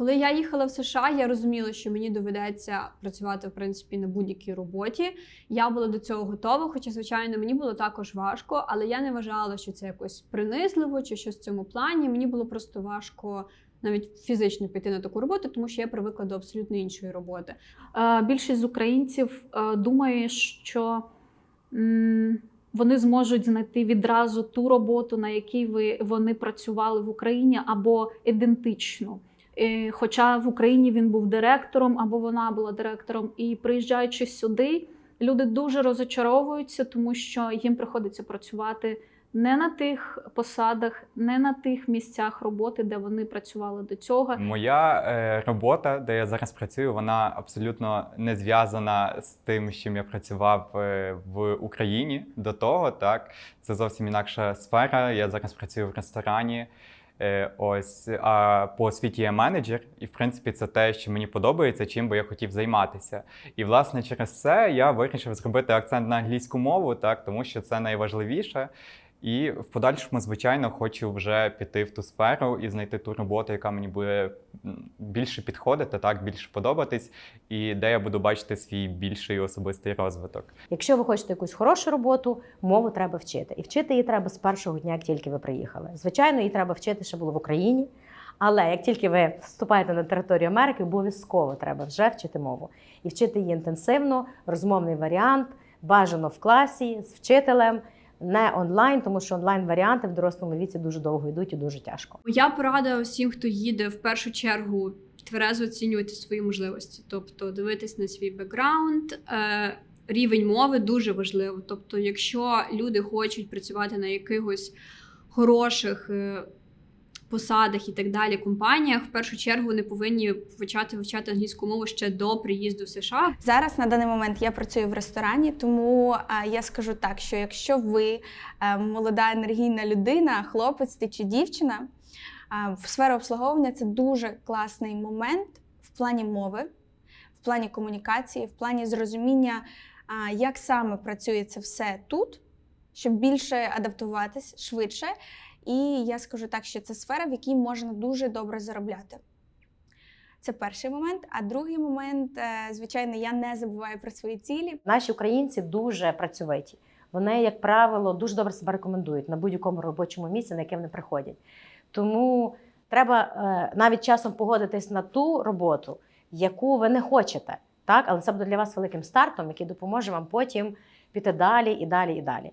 Коли я їхала в США, я розуміла, що мені доведеться працювати в принципі на будь-якій роботі. Я була до цього готова, хоча, звичайно, мені було також важко, але я не вважала, що це якось принизливо чи щось в цьому плані. Мені було просто важко навіть фізично піти на таку роботу, тому що я привикла до абсолютно іншої роботи. Е, Більшість з українців е, думає, що вони зможуть знайти відразу ту роботу, на якій ви, вони працювали в Україні, або ідентичну. Хоча в Україні він був директором або вона була директором, і приїжджаючи сюди, люди дуже розочаровуються, тому що їм приходиться працювати не на тих посадах, не на тих місцях роботи, де вони працювали до цього. Моя е, робота, де я зараз працюю, вона абсолютно не зв'язана з тим, з чим я працював е, в Україні до того. Так, це зовсім інакша сфера. Я зараз працюю в ресторані. Е, ось а по освіті я менеджер, і в принципі це те, що мені подобається, чим би я хотів займатися. І власне через це я вирішив зробити акцент на англійську мову, так тому що це найважливіше. І в подальшому, звичайно, хочу вже піти в ту сферу і знайти ту роботу, яка мені буде більше підходити, так більше подобатись, і де я буду бачити свій більший особистий розвиток. Якщо ви хочете якусь хорошу роботу, мову треба вчити. І вчити її треба з першого дня, як тільки ви приїхали. Звичайно, її треба вчити, ще було в Україні. Але як тільки ви вступаєте на територію Америки, обов'язково треба вже вчити мову. І вчити її інтенсивно, розмовний варіант, бажано в класі з вчителем, не онлайн, тому що онлайн-варіанти в дорослому віці дуже довго йдуть і дуже тяжко. Моя порада усім, хто їде в першу чергу тверезо оцінювати свої можливості, тобто дивитись на свій бекграунд. Е, рівень мови дуже важливо. Тобто, якщо люди хочуть працювати на якихось хороших е, посадах і так далі, компаніях, в першу чергу вони повинні почати вивчати англійську мову ще до приїзду в США. Зараз на даний момент я працюю в ресторані, тому я скажу так, що якщо ви е, молода енергійна людина, хлопець ти чи дівчина, в сфера обслуговування це дуже класний момент в плані мови, в плані комунікації, в плані зрозуміння, як саме працює це все тут, щоб більше адаптуватись швидше. І я скажу так, що це сфера, в якій можна дуже добре заробляти. Це перший момент. А другий момент, е, звичайно, я не забуваю про свої цілі. Наші українці дуже працьовиті. Вони, як правило, дуже добре себе рекомендують на будь-якому робочому місці, на яке вони приходять. Тому треба е, навіть часом погодитись на ту роботу, яку ви не хочете. Так? Але це буде для вас великим стартом, який допоможе вам потім піти далі і далі і далі.